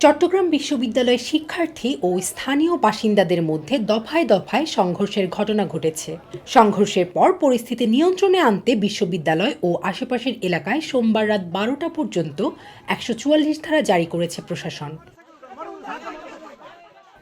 চট্টগ্রাম বিশ্ববিদ্যালয়ের শিক্ষার্থী ও স্থানীয় বাসিন্দাদের মধ্যে দফায় দফায় সংঘর্ষের ঘটনা ঘটেছে। সংঘর্ষের পর পরিস্থিতি নিয়ন্ত্রণে আনতে বিশ্ববিদ্যালয় ও আশেপাশের এলাকায় সোমবার রাত বারোটা পর্যন্ত একশো চুয়াল্লিশ ধারা জারি করেছে প্রশাসন।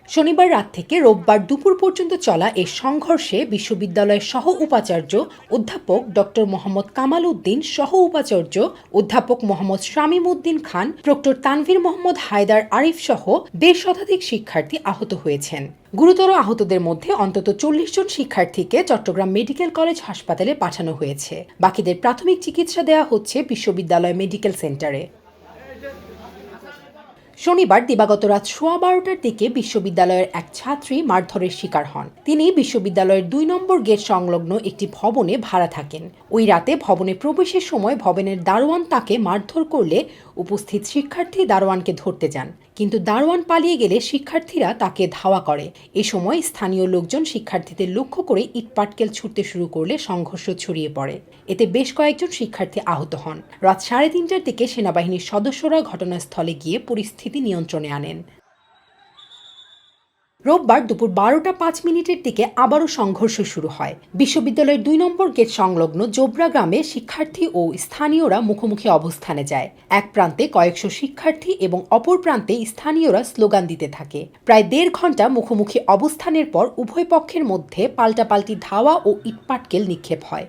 শনিবার রাত থেকে রোববার দুপুর পর্যন্ত চলা এই সংঘর্ষে বিশ্ববিদ্যালয়ের সহ উপাচার্য অধ্যাপক ডক্টর মোহাম্মদ কামাল উদ্দিন সহ উপাচার্য অধ্যাপক মোহাম্মদ শামীম উদ্দিন খান, প্রক্টর তানভীর মোহাম্মদ হায়দার আরিফ সহ দেড় শতাধিক শিক্ষার্থী আহত হয়েছেন। গুরুতর আহতদের মধ্যে অন্তত চল্লিশ জন শিক্ষার্থীকে চট্টগ্রাম মেডিকেল কলেজ হাসপাতালে পাঠানো হয়েছে। বাকিদের প্রাথমিক চিকিৎসা দেওয়া হচ্ছে বিশ্ববিদ্যালয় মেডিকেল সেন্টারে। শনিবার দিবাগত রাত সোয়া বারোটার দিকে বিশ্ববিদ্যালয়ের এক ছাত্রী মারধরের শিকার হন। তিনি বিশ্ববিদ্যালয়ের দুই নম্বর গেট সংলগ্ন একটি ভবনে ভাড়া থাকেন। ওই রাতে ভবনে প্রবেশের সময় ভবনের দারোয়ান তাকে মারধর করলে উপস্থিত শিক্ষার্থী দারোয়ানকে ধরতে যান। কিন্তু দারোয়ান পালিয়ে গেলে শিক্ষার্থীরা তাকে ধাওয়া করে। এ সময় স্থানীয় লোকজন শিক্ষার্থীদের লক্ষ্য করে ইটপাটকেল ছুটতে শুরু করলে সংঘর্ষ ছড়িয়ে পড়ে। এতে বেশ কয়েকজন শিক্ষার্থী আহত হন। রাত সাড়ে তিনটার দিকে সেনাবাহিনীর সদস্যরা ঘটনাস্থলে গিয়ে পরিস্থিতি নিয়ন্ত্রণে আনেন। রোববার দুপুর বারোটা পাঁচ মিনিটের দিকে আবারও সংঘর্ষ শুরু হয়। বিশ্ববিদ্যালয়ের দুই নম্বর গেট সংলগ্ন জোবরা গ্রামে শিক্ষার্থী ও স্থানীয়রা মুখোমুখি অবস্থানে যায়। এক প্রান্তে কয়েকশো শিক্ষার্থী এবং অপর প্রান্তে স্থানীয়রা স্লোগান দিতে থাকে। প্রায় দেড় ঘণ্টা মুখোমুখি অবস্থানের পর উভয় পক্ষের মধ্যে পাল্টাপাল্টি ধাওয়া ও ইটপাটকেল নিক্ষেপ হয়।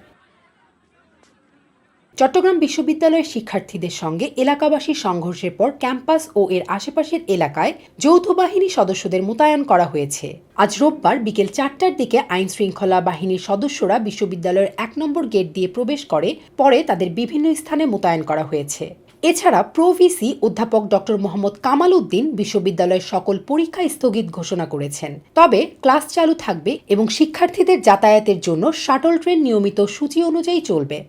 চট্টগ্রাম বিশ্ববিদ্যালয়ের শিক্ষার্থীদের সঙ্গে এলাকাবাসীর সংঘর্ষের পর ক্যাম্পাস ও এর আশেপাশের এলাকায় যৌথ বাহিনী সদস্যদের মোতায়েন করা হয়েছে। আজ রোববার বিকেল চারটার দিকে আইন শৃঙ্খলা বাহিনীর সদস্যরা বিশ্ববিদ্যালয়ের এক নম্বর গেট দিয়ে প্রবেশ করে, পরে তাদের বিভিন্ন স্থানে মোতায়েন করা হয়েছে। এছাড়া প্রভিসি অধ্যাপক ডক্টর মোহাম্মদ কামাল উদ্দিন বিশ্ববিদ্যালয়ের সকল পরীক্ষা স্থগিত ঘোষণা করেছেন। তবে ক্লাস চালু থাকবে এবং শিক্ষার্থীদের যাতায়াতের জন্য শাটল ট্রেন নিয়মিত সূচি অনুযায়ী চলবে।